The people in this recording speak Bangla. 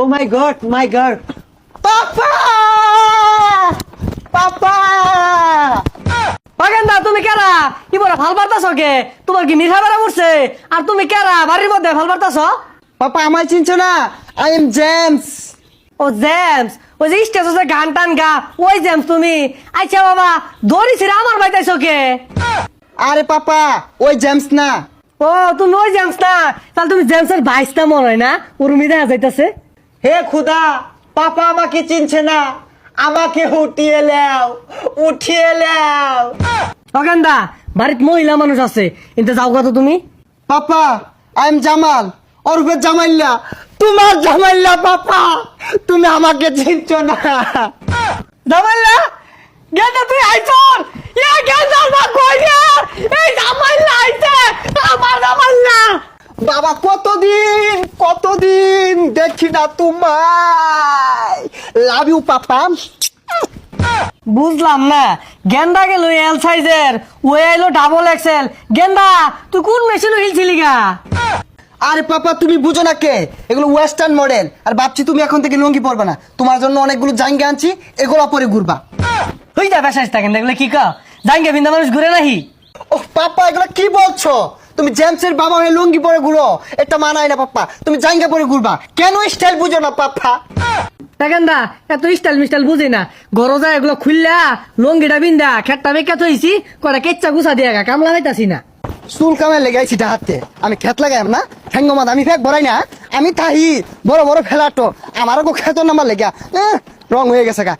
ও মাই গড মাই গড পাপা পাপা বাগেন্দা তুমি কেরা? কি বলে ভালো বার্তাছ কে? তোমার কি মিঠা বেড়া উঠছে? আর তুমি কেরা? বাড়ির মধ্যে ভালো বার্তাছ? পাপা আমায় চিনছো না? আই এম জেমস ও জেমস ওই যে স্টেজে গান টান গা ওই জেমস তুমি। আচ্ছা বাবা দড়িছি আমার বাইতাইছো কে? আরে পাপা ওই জেমস না। ও তুমি ওই জেমস না। তাহলে তুমি জেমসের বাইশটা মনে হয় না? উর্মি দেখা যাইতাছে। হে খুদা পাপা আমাকে চিনছে না। আমাকে উঠিয়ে লেও উঠিয়ে লেও। বাগেন্দা বাড়িতে মহিলা মানুষ আছে। কিন্তু যাও কত তুমি। পাপা আই এম জামাল ওরফে জামাইল্লা। তোমার জামাইল্লা পাপা। তুমি আমাকে চিনছো না। জামাইলা বাবা কতদিন কতদিন দেখি না তোমায়। Love you papa. বুঝলাম না গেন্দা গেল এল সাইজের ও এলো ডাবল এক্সেল গেন্দা তুই কোন মেশিনে হিলছিলি গা? আরে পাপা তুমি বুঝো না কে? এগুলো ওয়েস্টার্ন মডেল আর ভাবছি তুমি এখন থেকে লুঙ্গি পরবে না। তোমার জন্য অনেকগুলো জাঙ্গে আনছি এগুলো পরে ঘুরবা। হই যা বেসাইস থাকেন দেখলে কি কা জাঙ্গে বিন্দা মানুষ ঘুরে নাহি? ও পাপা এগুলো কি বলছো? তুমি জেমসের বাবা হয়ে লুঙ্গি পরে ঘুরো। এটা মানায় না পাপ্পা। তুমি জাঙ্গা পরে ঘুরবা। কেন স্টাইল বুঝো না পাপা দেখেন এত স্টাইল মিস্টাইল বুঝি না। গরজা এগুলো খুললা লঙ্গিটা বিন্দা খেটটা বেকা থইছি কটা কেচ্চা গুছা দিয়া গা কামলা হইতাছি না। চুল কামায় লেগাইছি হাতে। আমি খেত লাগাই না। ঠ্যাঙ্গ মাদ আমি ফেক ভরাই না। আমি তাহি বড় বড় ফেলাটো। আমারও খেত নামার লেগা। রং হয়ে গেছে গা।